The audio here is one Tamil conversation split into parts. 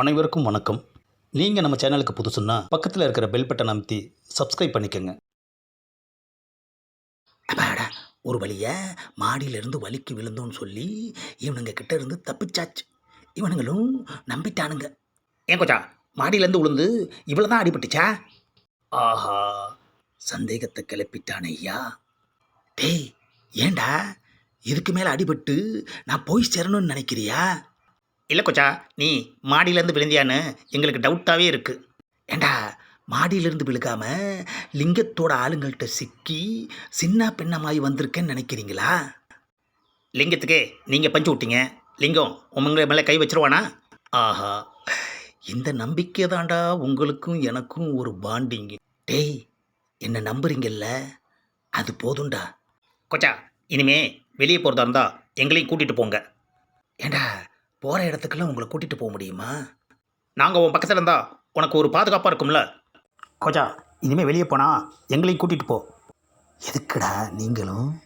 அனைவருக்கும் வணக்கம். நீங்கள் நம்ம சேனலுக்கு புதுசுன்னா பக்கத்தில் இருக்கிற பெல் பட்டன் அமைத்தி சப்ஸ்கிரைப் பண்ணிக்கோங்க. அப்பாடா ஒரு வழியை மாடியிலிருந்து வலிக்கு விழுந்தோன்னு சொல்லி இவனுங்க கிட்ட இருந்து தப்பிச்சாச்சு. இவனுங்களும் நம்பிட்டானுங்க. ஏன் கொச்சா மாடியிலேருந்து விழுந்து இவ்வளோ தான் அடிபட்டுச்சா? ஆஹா சந்தேகத்தை கிளப்பிட்டானே ஐயா. டேய் ஏண்டா இதுக்கு மேலே அடிபட்டு நான் போய் சேரணும்னு நினைக்கிறியா? இல்லை கொச்சா நீ மாடியிலேருந்து விழுந்தியான்னு எங்களுக்கு டவுட்டாகவே இருக்குது ஏண்டா மாடியிலிருந்து விழுகாம லிங்கத்தோட ஆளுங்கள்கிட்ட சிக்கி சின்ன பின்னமாய் வந்திருக்கேன்னு நினைக்கிறீங்களா? லிங்கத்துக்கே நீங்கள் பஞ்சு விட்டீங்க. லிங்கம் உங்களை மேலே கை வச்சிருவானா? ஆஹா இந்த நம்பிக்கை தாண்டா உங்களுக்கும் எனக்கும் ஒரு பாண்டிங்க டேய் என்னை நம்புறீங்கல்ல? அது போதும்டா. கொச்சா இனிமே வெளியே போகிறதா இருந்தால் எங்களையும் கூட்டிகிட்டு போங்க. ஏண்டா போகிற இடத்துக்கெல்லாம் உங்களை கூட்டிகிட்டு போக முடியுமா? நாங்கள் உன் பக்கத்தில் இருந்தால் உனக்கு ஒரு பாதுகாப்பாக இருக்கும்ல? கொச்சா இனிமேல் வெளியே போனால் எங்களையும் கூட்டிகிட்டு போ. எதுக்குடா நீங்களும்?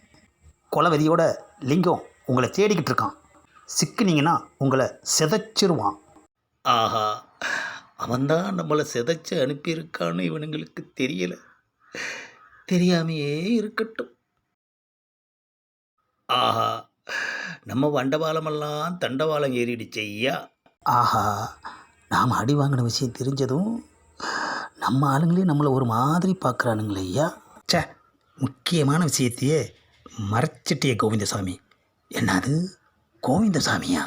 கொலவெறியோட லிங்கம் உங்களை தேடிக்கிட்டு இருக்கான். சிக்கினீங்கன்னா உங்களை சிதைச்சிருவான். ஆஹா அவன்தான் நம்மளை சிதைச்சி அனுப்பியிருக்கான்னு இவனுங்களுக்கு தெரியல. தெரியாமையே இருக்கட்டும். ஆஹா நம்ம வண்டவாளமெல்லாம் தண்டவாளம் ஏறிடுச்சு ஐயா. ஆஹா நாம் அடி வாங்கின விஷயம் தெரிஞ்சதும் நம்ம ஆளுங்களே நம்மளை ஒரு மாதிரி பார்க்குறானுங்களே ஐயா. சே முக்கியமான விஷயத்தையே மறைச்சிட்டிய கோவிந்தசாமி. என்னது? கோவிந்தசாமியா?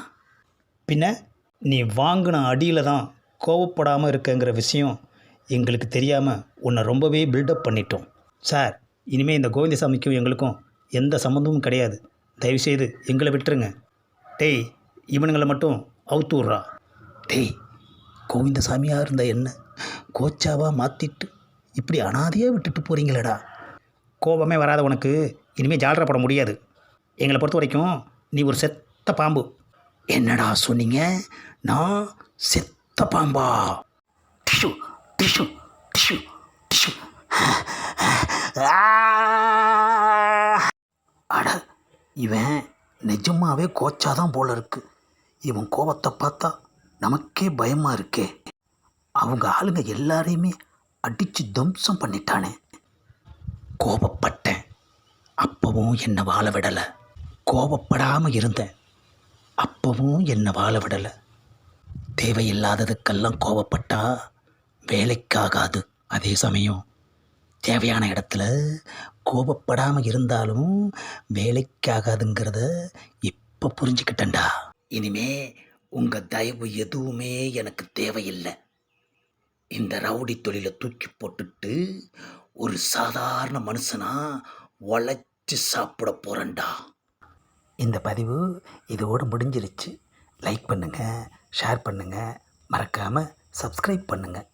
பின்ன நீ வாங்கின அடியில் தான் கோவப்படாமல் இருக்கங்கிற விஷயம் எங்களுக்கு தெரியாமல் உன்னை ரொம்பவே பில்டப் பண்ணிட்டோம். சார் இனிமேல் இந்த கோவிந்தசாமிக்கும் எங்களுக்கும் எந்த சம்மந்தமும் கிடையாது. தயவுசெய்து எங்களை விட்டுருங்க. டேய் இவனுங்களை மட்டும் அவுத்து விட்றா. டேய் கோவிந்தசாமியாக இருந்த என்ன? கோச்சாவாக மாற்றிட்டு இப்படி அனாதையாக விட்டுட்டு போகிறீங்களேடா கோபமே வராத உனக்கு இனிமேல் ஜாலரா போட முடியாது. எங்களை பொறுத்த வரைக்கும் நீ ஒரு செத்த பாம்பு. என்னடா சொன்னீங்க? நான் செத்த பாம்பா. டிஷு டிஷு டிஷு டிஷு. ஆ. இவன் நிஜமாவே கோச்சாதான் போல இருக்கு. இவன் கோபத்தை பார்த்தா நமக்கே பயமாக இருக்கே. அவங்க ஆளுங்க எல்லாரையுமே அடித்து தம்சம் பண்ணிட்டானே. கோபப்பட்டேன். அப்பவும் என்னை வாழ விடலை. கோபப்படாமல் இருந்தேன். அப்பவும் என்னை வாழ விடலை. தேவையில்லாததுக்கெல்லாம் கோபப்பட்டா வேலைக்காகாது. அதே சமயம் தேவையான இடத்துல கோபப்படாமல் இருந்தாலும் வேலைக்காகாதுங்கிறத இப்போ புரிஞ்சுக்கிட்டேன்டா. இனிமே உங்கள் தயவு எதுவுமே எனக்கு தேவையில்லை. இந்த ரவுடி தொழிலை தூக்கி போட்டுட்டு ஒரு சாதாரண மனுஷனா உழைச்சி சாப்பிட போகிறேன்டா இந்த பதிவு இதோடு முடிஞ்சிருச்சு. லைக் பண்ணுங்கள் ஷேர் பண்ணுங்கள் மறக்காமல் சப்ஸ்கிரைப் பண்ணுங்கள்